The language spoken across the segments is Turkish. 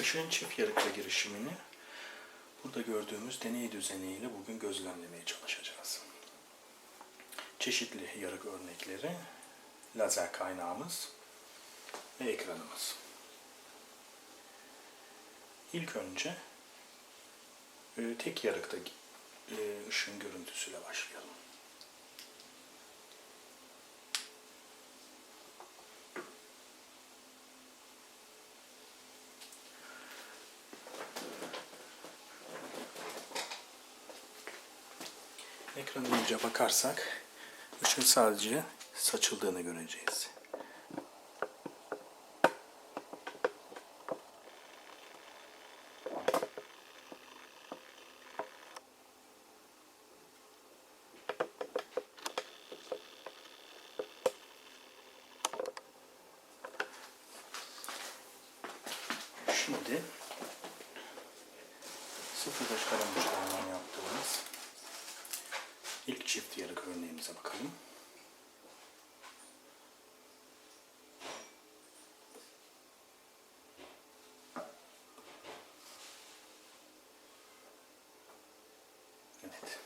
Işığın çift yarıkla girişimini burada gördüğümüz deney düzeniyle bugün gözlemlemeye çalışacağız. Çeşitli yarık örnekleri, lazer kaynağımız ve ekranımız. İlk önce e, tek yarıkta e, ışığın görüntüsüyle başlayalım. Ekrana iyice bakarsak ışığın sadece saçıldığını göreceğiz. Şimdi 05 kalem uçlarından yaptığımız ilk çift yarık örneğimize bakalım. Evet.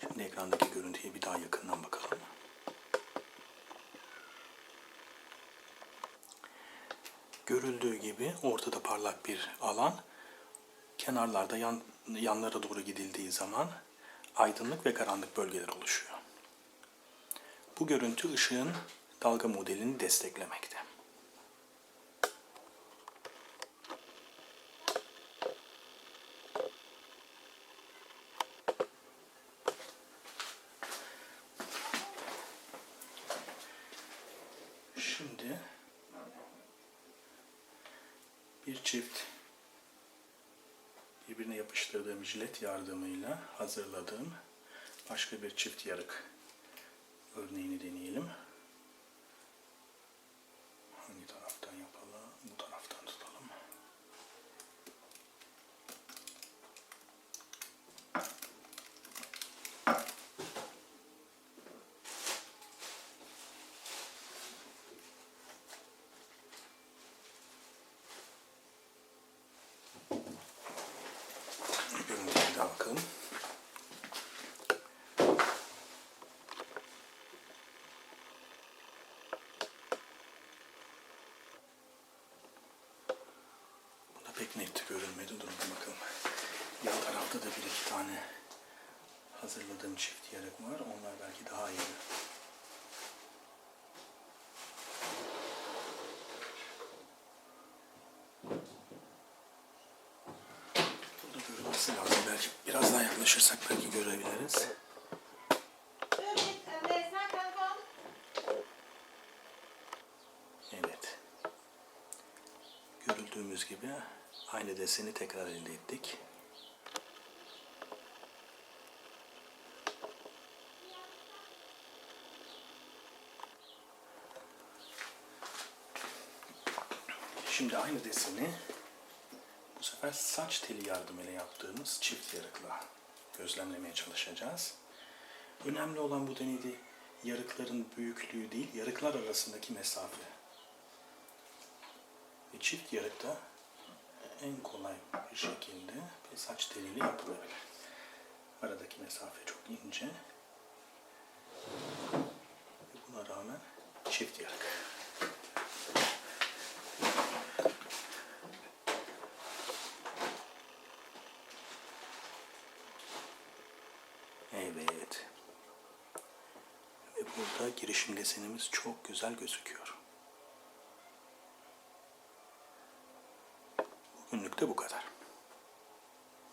Şimdi ekrandaki görüntüye bir daha yakından bakalım. Görüldüğü gibi ortada parlak bir alan, kenarlarda yan, yanlara doğru gidildiği zaman aydınlık ve karanlık bölgeler oluşuyor. Bu görüntü ışığın dalga modelini desteklemekte. Şimdi bir çift birbirine yapıştırdığım jilet yardımıyla hazırladığım başka bir çift yarık örneğini deneyelim. Bakalım. Bunda pek net görünmedi. Durun bakalım. Yan tarafta da bir iki tane hazırladığım çift yarık var. Onlar belki daha iyi. Burada görünmesi lazım. Belki biraz daha yaklaşırsak belki görebiliriz. Evet. Görüldüğümüz gibi aynı deseni tekrar elde ettik. Şimdi aynı deseni bu sefer saç teli yardımıyla yaptığımız çift yarıkla gözlemlemeye çalışacağız. Önemli olan bu deneyde yarıkların büyüklüğü değil, yarıklar arasındaki mesafe. Ve çift yarıkta en kolay bir şekilde bir saç teliyle yapılabilir. Aradaki mesafe çok ince. Buna rağmen çift yarık. Evet. Ve burada girişim desenimiz çok güzel gözüküyor. Bugünlük de bu kadar.